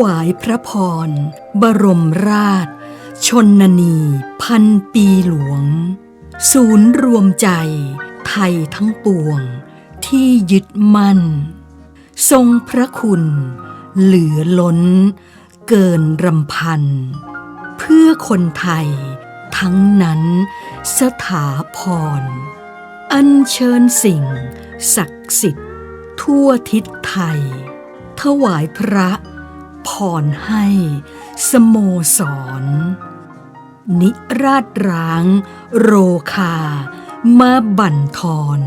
วายพระพร บรมราช ชนนีพันปีหลวง ศูนย์รวมใจ ไทยทั้งปวง ที่ยึดมั่น ทรงพระคุณ เหลือล้น เกินรำพัน เพื่อคนไทย ทั้งนั้นสถาพร อัญเชิญสิ่ง ศักดิ์สิทธิ์ ทั่วทิศไทยถวายพระ พรให้สโมสร นิราชร้าง โรคา มาบั่นทอน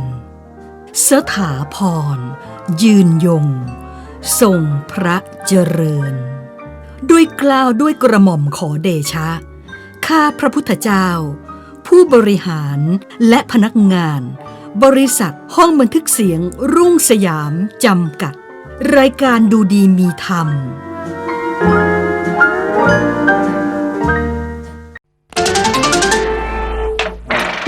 สถาพร ยืนยง ทรงพระเจริญ ด้วยกล่าวด้วยกระหม่อมขอเดชะ ข้าพระพุทธเจ้า ผู้บริหารและพนักงาน บริษัทห้องบันทึกเสียงรุ่งสยามจำกัด รายการดูดีมีธรรม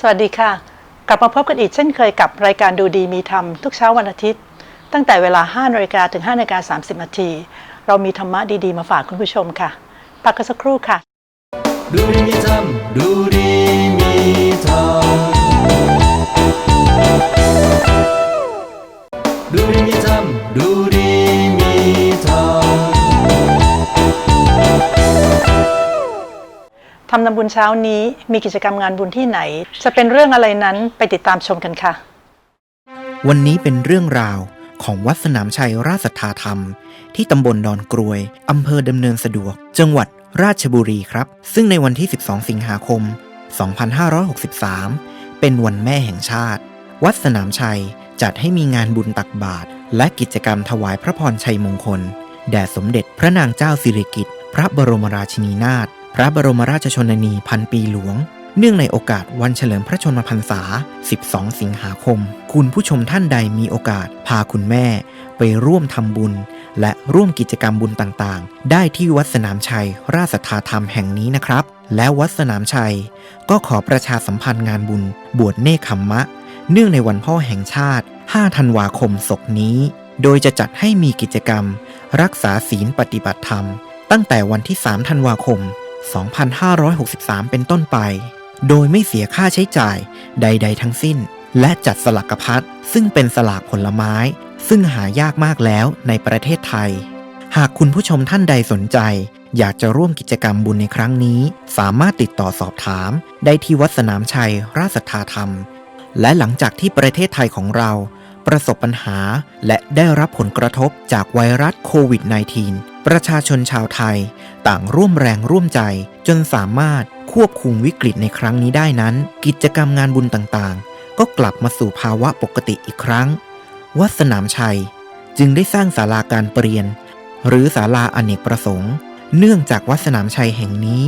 สวัสดีค่ะ กลับมาพบกันอีกเช่นเคยกับรายการดูดีมีธรรมทุกเช้าวันอาทิตย์ ตั้งแต่เวลา5นาฬิกาถึง5นาฬิกา30นาทีเรามีธรรมะดีๆ มาฝากคุณผู้ชมค่ะพักกันสักครู่ค่ะ ดูดีมีธรรมดูดีมีธรรมดูดีมีธรรมดูดีำนำบุญเช้านี้มีกิจกรรมงานบุญที่ไหน จะเป็นเรื่องอะไรนั้นไปติดตามชมกันค่ะ วันนี้เป็นเรื่องราวของวัดสนามชัยราชสัทธาธรรม ที่ตำบลดอนกรวยอำเภอดำเนินสะดวก จังหวัดราชบุรีครับ ซึ่งในวันที่ 12 สิงหาคม 2563 เป็นวันแม่แห่งชาติ วัดสนามชัยจัดให้มีงานบุญตักบาตรและกิจกรรมถวายพระพรชัยมงคล แด่สมเด็จพระนางเจ้าสิริกิติ์พระบรมราชินีนาถ พระบรมราชชนนีพันปีหลวง เนื่องในโอกาสวันเฉลิมพระชนมพรรษา 12 สิงหาคม คุณผู้ชมท่านใดมีโอกาส พาคุณแม่ไปร่วมทำบุญ และร่วมกิจกรรมบุญต่างๆ ได้ที่วัดสนามชัย ราชสัทธาธรรมแห่งนี้นะครับ และวัดสนามชัย ก็ขอประชาสัมพันธ์งานบุญ บวชเนคขมมะ เนื่องในวันพ่อแห่งชาติ 5 ธันวาคมศกนี้ โดยจะจัดให้มีกิจกรรม รักษาศีลปฏิบัติธรรม ตั้งแต่วันที่ 3 ธันวาคม 2563 เป็นต้นไป โดยไม่เสียค่าใช้จ่ายใด ๆ ทั้งสิ้น และจัดสลักพัดซึ่งเป็นสลากผลไม้ ซึ่งหายากมากแล้วในประเทศไทย หากคุณผู้ชมท่านใดสนใจ อยากจะร่วมกิจกรรมบุญในครั้งนี้ สามารถติดต่อสอบถาม ได้ที่วัดสนามชัย ราชสัทธาธรรม และหลังจากที่ประเทศไทยของเรา ประสบปัญหาและได้รับผลกระทบจากไวรัสโควิด -19 ประชาชนชาวไทยต่างร่วมแรงร่วมใจจนสามารถควบคุมวิกฤตในครั้งนี้ได้นั้น กิจกรรมงานบุญต่างๆ ก็กลับมาสู่ภาวะปกติอีกครั้ง วัดสนามชัยจึงได้สร้างศาลาการเปลี่ยน หรือศาลาอเนกประสงค์ เนื่องจากวัดสนามชัยแห่งนี้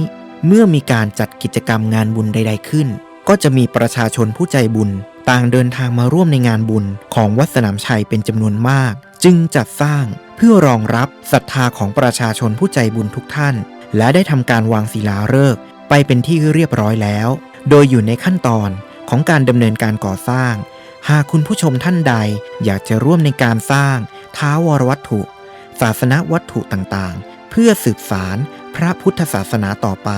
เมื่อมีการจัดกิจกรรมงานบุญใด ๆขึ้น ก็จะมีประชาชนผู้ใจบุญ ต่างเดินทางมาร่วมในงานบุญของวัดสนามชัยเป็นจำนวนมาก จึงจัดสร้างเพื่อรองรับศรัทธาของประชาชนผู้ใจบุญทุกท่าน และได้ทำการวางศิลาฤกษ์ไปเป็นที่เรียบร้อยแล้ว โดยอยู่ในขั้นตอนของการดำเนินการก่อสร้าง หากคุณผู้ชมท่านใดอยากจะร่วมในการสร้างท้าวรวัตถุ ศาสนวัตถุต่างๆ เพื่อสืบสารพระพุทธศาสนาต่อไป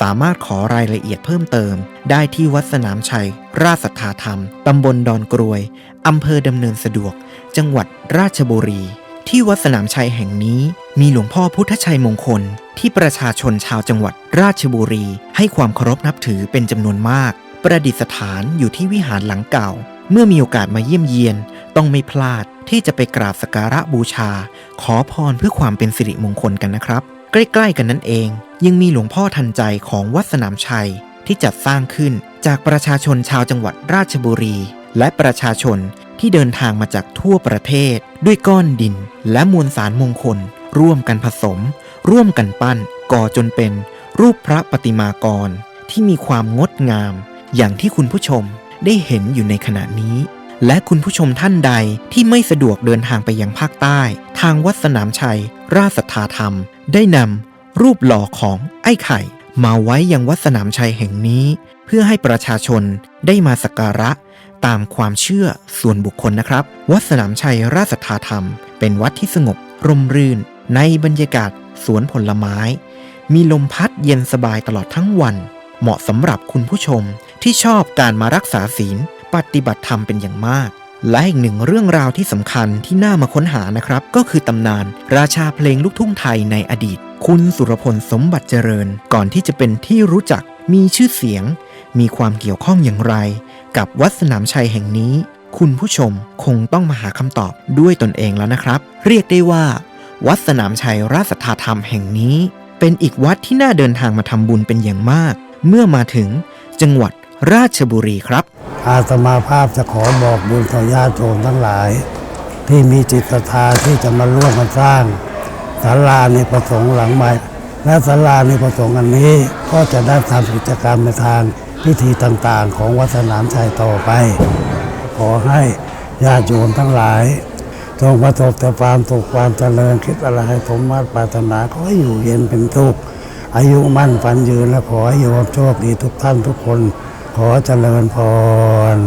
สามารถขอรายละเอียดเพิ่มเติม ได้ที่วัดสนามชัย ราชสัทธาธรรม ตำบลดอนกรวย อำเภอดำเนินสะดวก จังหวัดราชบุรี ที่วัดสนามชัยแห่งนี้ มีหลวงพ่อพุทธชัยมงคล ที่ประชาชนชาวจังหวัดราชบุรี ให้ความเคารพนับถือเป็นจำนวนมาก ประดิษฐานอยู่ที่วิหารหลังเก่า เมื่อมีโอกาสมาเยี่ยมเยียน ต้องไม่พลาดที่จะไปกราบสักการะบูชา ขอพรเพื่อความเป็นสิริมงคลกันนะครับ ใกล้ๆกันนั่นเอง ยังมีหลวงพ่อทันใจของวัดสนามชัย ที่จัดสร้างขึ้นจากประชาชนชาวจังหวัดราชบุรี และประชาชนที่เดินทางมาจากทั่วประเทศ ด้วยก้อนดินและมวลสารมงคล ร่วมกันผสม ร่วมกันปั้นก่อจนเป็นรูปพระประติมากร ที่มีความงดงาม อย่างที่คุณผู้ชมได้เห็นอยู่ในขณะนี้ และคุณผู้ชมท่านใดที่ไม่สะดวกเดินทางไปยังภาคใต้ ทางวัดสนามชัย ราชสัทธาธรรม ได้นำรูปหล่อของไอ้ไข่ มาไว้ยังวัดสนามชัยแห่งนี้ เพื่อให้ประชาชนได้มาสักการะตามความเชื่อส่วนบุคคลนะครับ วัดสนามชัยราชสัทธาธรรม เป็นวัดที่สงบร่มรื่น ในบรรยากาศสวนผลไม้ มีลมพัดเย็นสบายตลอดทั้งวัน เหมาะสำหรับคุณผู้ชมที่ชอบการมารักษาศีล ปฏิบัติธรรมเป็นอย่างมาก และอีกหนึ่งเรื่องราวที่สำคัญที่น่ามาค้นหานะครับ ก็คือตำนาน ราชาเพลงลูกทุ่งไทยในอดีต คุณสุรพลสมบัติเจริญ ก่อนที่จะเป็นที่รู้จักมีชื่อเสียง มีความเกี่ยวข้องอย่างไร กับวัดสนามชัยแห่งนี้ คุณผู้ชมคงต้องมาหาคำตอบด้วยตนเองแล้วนะครับ เรียกได้ว่า วัดสนามชัยราชสัทธาธรรมแห่งนี้ เป็นอีกวัดที่น่าเดินทางมาทำบุญเป็นอย่างมาก เมื่อมาถึงจังหวัด ราชบุรีครับ อาตมาภาพจะขอบอกบุญต่อญาติโยมทั้งหลาย ที่มีจิตศรัทธาที่จะมาร่วมกันสร้างศาลาในประสงค์หลังใหม่ และศาลาในประสงค์อันนี้ก็จะได้ทำกิจกรรมในทางพิธีต่างๆ ของวัดสนามชัยต่อไป ขอให้ญาติโยมทั้งหลายจงประสบแต่ความสุขความเจริญคิดอะไรให้สมมาตรปรารถนาขอให้อยู่เย็นเป็นทุกข์อายุมั่นฝันยืนและขอให้โยมโชคดีทุกท่านทุกคน ขอเจริญพร